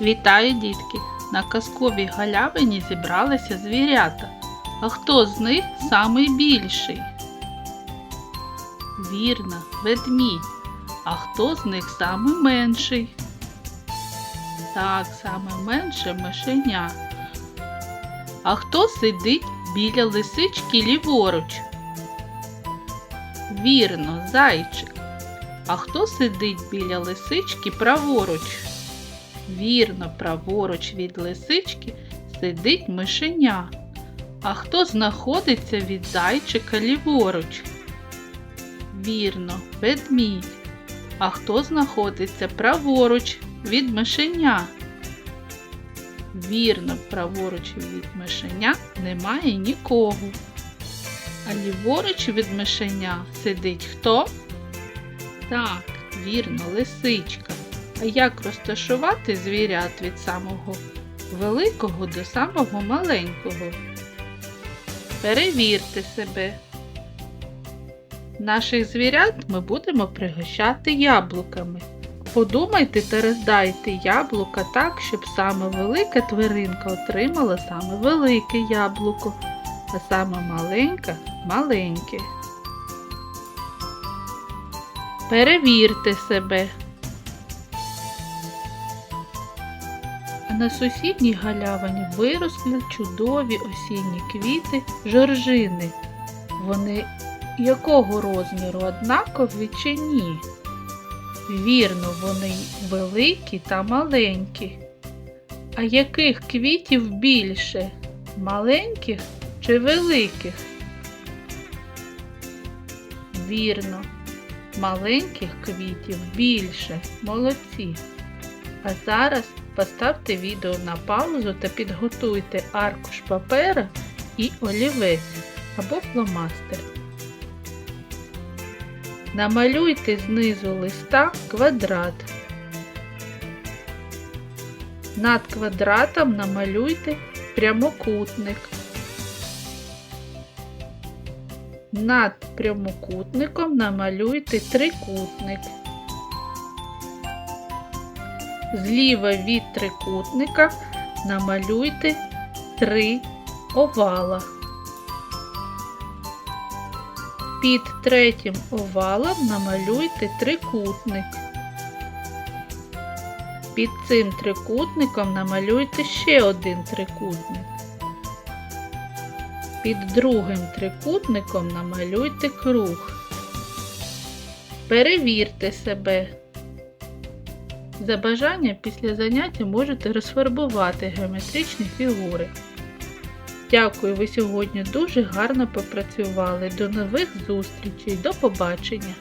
Вітаю, дітки! На казковій галявині зібралися звірята. А хто з них самий більший? Вірно, ведмідь. А хто з них самий менший? Так, саме менше мишеня. А хто сидить біля лисички ліворуч? Вірно, зайчик. А хто сидить біля лисички праворуч? Вірно, праворуч від лисички сидить мишеня. А хто знаходиться від зайчика ліворуч? Вірно, ведмідь. А хто знаходиться праворуч від мишеня? Вірно, праворуч від мишеня немає нікого. А ліворуч від мишеня сидить хто? Так, вірно, лисичка. Як розташувати звірят від самого великого до самого маленького? Перевірте себе. Наших звірят ми будемо пригощати яблуками. Подумайте та роздайте яблука так, щоб саме велика тваринка отримала саме велике яблуко, а саме маленька маленьке. Перевірте себе. На сусідній галявині виросли чудові осінні квіти жоржини. Вони якого розміру однакові чи ні? Вірно, вони великі та маленькі. А яких квітів більше? Маленьких чи великих? Вірно, маленьких квітів більше. Молодці. А зараз поставте відео на паузу та підготуйте аркуш папера і олівець або фломастер. Намалюйте знизу листа квадрат. Над квадратом намалюйте прямокутник. Над прямокутником намалюйте трикутник. Зліва від трикутника намалюйте три овала. Під третім овалом намалюйте трикутник. Під цим трикутником намалюйте ще один трикутник. Під другим трикутником намалюйте круг. Перевірте себе. За бажанням після заняття можете розфарбувати геометричні фігури. Дякую, ви сьогодні дуже гарно попрацювали. До нових зустрічей, до побачення!